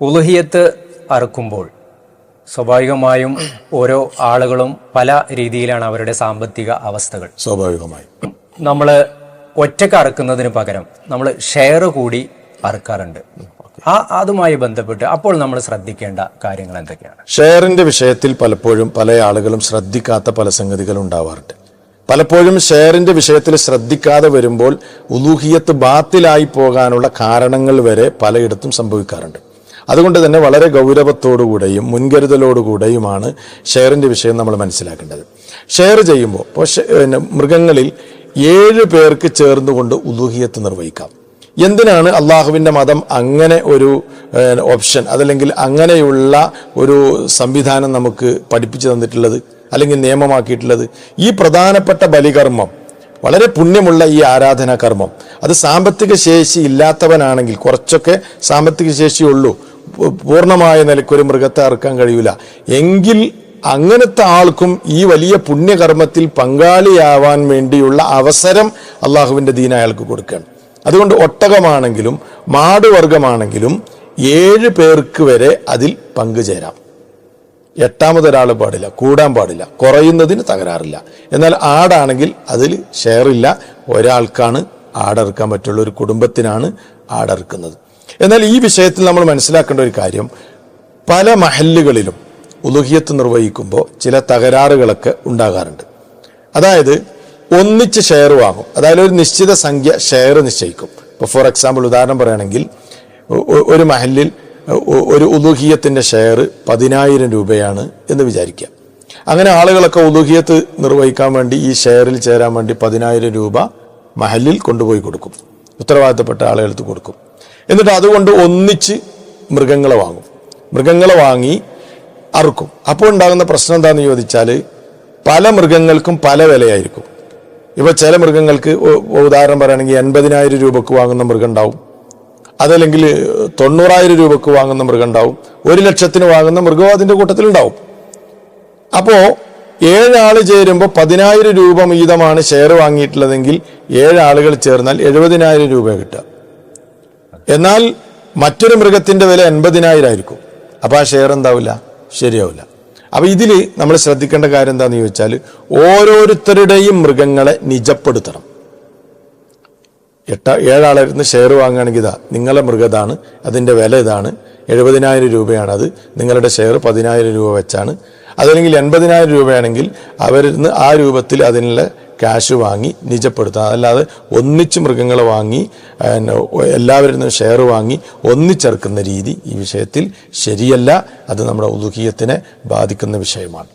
ഉലുഹിയത്ത് അറുക്കുമ്പോൾ സ്വാഭാവികമായും ഓരോ ആളുകളും പല രീതിയിലാണ് അവരുടെ സാമ്പത്തിക അവസ്ഥകൾ. സ്വാഭാവികമായി. നമ്മൾ ഒറ്റയ്ക്ക് അറുക്കുന്നതിന് പകരം നമ്മൾ ഷെയർ കൂടി അറുക്കാറുണ്ട്. ആ അതുമായി ബന്ധപ്പെട്ട് അപ്പോൾ നമ്മൾ ശ്രദ്ധിക്കേണ്ട കാര്യങ്ങൾ എന്തൊക്കെയാണ്? ഷെയറിന്റെ വിഷയത്തിൽ പലപ്പോഴും പല ആളുകളും ശ്രദ്ധിക്കാത്ത പല സംഗതികൾ ഉണ്ടാവാറുണ്ട്. പലപ്പോഴും ഷെയറിന്റെ വിഷയത്തിൽ ശ്രദ്ധിക്കാതെ വരുമ്പോൾ ഉലൂഹിയത്ത് ബാത്തിലായി പോകാനുള്ള കാരണങ്ങൾ വരെ പലയിടത്തും സംഭവിക്കാറുണ്ട്. അതുകൊണ്ട് തന്നെ വളരെ ഗൗരവത്തോടുകൂടെയും മുൻകരുതലോടുകൂടെയുമാണ് ഷെയറിന്റെ വിഷയം നമ്മൾ മനസ്സിലാക്കേണ്ടത്. ഷെയർ ചെയ്യുമ്പോൾ ഇപ്പോൾ പിന്നെ മൃഗങ്ങളിൽ ഏഴ് പേർക്ക് ചേർന്നുകൊണ്ട് ഉദൂഹിയത്ത് നിർവഹിക്കാം. എന്തിനാണ് അള്ളാഹുവിന്റെ മതം അങ്ങനെ ഒരു ഓപ്ഷൻ അതല്ലെങ്കിൽ അങ്ങനെയുള്ള ഒരു സംവിധാനം നമുക്ക് പഠിപ്പിച്ചു തന്നിട്ടുള്ളത് അല്ലെങ്കിൽ നിയമമാക്കിയിട്ടുള്ളത്? ഈ പ്രധാനപ്പെട്ട ബലികർമ്മം വളരെ പുണ്യമുള്ള ഈ ആരാധനാ കർമ്മം അത് സാമ്പത്തിക ശേഷി ഇല്ലാത്തവനാണെങ്കിൽ കുറച്ചൊക്കെ സാമ്പത്തിക ശേഷിയുള്ളൂ. പൂർണമായ നിലയ്ക്ക് ഒരു മൃഗത്തെ അറുക്കാൻ കഴിയില്ല എങ്കിൽ അങ്ങനത്തെ ആൾക്കും ഈ വലിയ പുണ്യകർമ്മത്തിൽ പങ്കാളിയാവാൻ വേണ്ടിയുള്ള അവസരം അള്ളാഹുവിന്റെ ദീന അയാൾക്ക് കൊടുക്കുകയാണ് അതുകൊണ്ട് ഒട്ടകമാണെങ്കിലും മാടുവർഗമാണെങ്കിലും ഏഴ് പേർക്ക് വരെ അതിൽ പങ്കുചേരാം എട്ടാമതൊരാൾ പാടില്ല കൂടാൻ പാടില്ല കുറയുന്നതിന് തകരാറില്ല. എന്നാൽ ആടാണെങ്കിൽ അതിൽ ഷെയറില്ല. ഒരാൾക്കാണ് ആടറുക്കാൻ പറ്റുള്ള ഒരു കുടുംബത്തിനാണ് ആടറുക്കുന്നത്. എന്നാൽ ഈ വിഷയത്തിൽ നമ്മൾ മനസ്സിലാക്കേണ്ട ഒരു കാര്യം പല മഹല്ലുകളിലും ഉലുഹിയത്ത് നിർവഹിക്കുമ്പോൾ ചില തകരാറുകളൊക്കെ ഉണ്ടാകാറുണ്ട്. അതായത് ഒന്നിച്ച് ഷെയർ വാങ്ങും. അതായത് ഒരു നിശ്ചിത സംഖ്യ ഷെയർ നിശ്ചയിക്കും. ഇപ്പോൾ ഫോർ എക്സാമ്പിൾ ഉദാഹരണം പറയുകയാണെങ്കിൽ ഒരു മഹലിൽ ഒരു ഉലുഹിയത്തിന്റെ ഷെയർ പതിനായിരം രൂപയാണ് എന്ന് വിചാരിക്കുക. അങ്ങനെ ആളുകളൊക്കെ ഉലുഹിയത്ത് നിർവഹിക്കാൻ വേണ്ടി ഈ ഷെയറിൽ ചേരാൻ വേണ്ടി പതിനായിരം രൂപ മഹലിൽ കൊണ്ടുപോയി കൊടുക്കും. ഉത്തരവാദിത്തപ്പെട്ട ആളുകൾക്ക് കൊടുക്കും. എന്നിട്ട് അതുകൊണ്ട് ഒന്നിച്ച് മൃഗങ്ങളെ വാങ്ങും. മൃഗങ്ങളെ വാങ്ങി അറുക്കും. അപ്പോൾ ഉണ്ടാകുന്ന പ്രശ്നം എന്താണെന്ന് ചോദിച്ചാൽ പല മൃഗങ്ങൾക്കും പല വിലയായിരിക്കും. ഇപ്പോൾ ചില മൃഗങ്ങൾക്ക് ഉദാഹരണം പറയുകയാണെങ്കിൽ എൺപതിനായിരം രൂപക്ക് വാങ്ങുന്ന മൃഗം ഉണ്ടാവും അതല്ലെങ്കിൽ തൊണ്ണൂറായിരം രൂപക്ക് വാങ്ങുന്ന മൃഗം ഉണ്ടാവും ഒരു ലക്ഷത്തിന് വാങ്ങുന്ന മൃഗവും അതിന്റെ കൂട്ടത്തിലുണ്ടാവും. അപ്പോ ഏഴാൾ ചേരുമ്പോൾ പതിനായിരം രൂപ വീതമാണ് ഷെയർ വാങ്ങിയിട്ടുള്ളതെങ്കിൽ ഏഴാളുകൾ ചേർന്നാൽ എഴുപതിനായിരം രൂപ കിട്ടുക. എന്നാൽ മറ്റൊരു മൃഗത്തിന്റെ വില എൺപതിനായിരം ആയിരിക്കും. അപ്പോൾ ആ ഷെയർ എന്താവില്ല? ശരിയാവില്ല. അപ്പോൾ ഇതിൽ നമ്മൾ ശ്രദ്ധിക്കേണ്ട കാര്യം എന്താണെന്ന് ചോദിച്ചാൽ ഓരോരുത്തരുടെയും മൃഗങ്ങളെ നിജപ്പെടുത്തണം. എട്ട ഏഴാളായിരുന്നു ഷെയർ വാങ്ങുകയാണെങ്കിൽ ഇതാ നിങ്ങളെ മൃഗതാണ് അതിന്റെ വില ഇതാണ് എഴുപതിനായിരം രൂപയാണ് അത് നിങ്ങളുടെ ഷെയർ പതിനായിരം രൂപ വെച്ചാണ് അതല്ലെങ്കിൽ എൺപതിനായിരം രൂപയാണെങ്കിൽ അവരിൽ നിന്ന് ആ രൂപത്തിൽ അതിനുള്ള ക്യാഷ് വാങ്ങി നിജപ്പെടുത്താം. അതല്ലാതെ ഒന്നിച്ച് മൃഗങ്ങളെ വാങ്ങി എല്ലാവരിൽ നിന്നും ഷെയർ വാങ്ങി ഒന്നിച്ചേർക്കുന്ന രീതി ഈ വിഷയത്തിൽ ശരിയല്ല. അത് നമ്മുടെ ഉദുഹീയത്തിനെ ബാധിക്കുന്ന വിഷയമാണ്.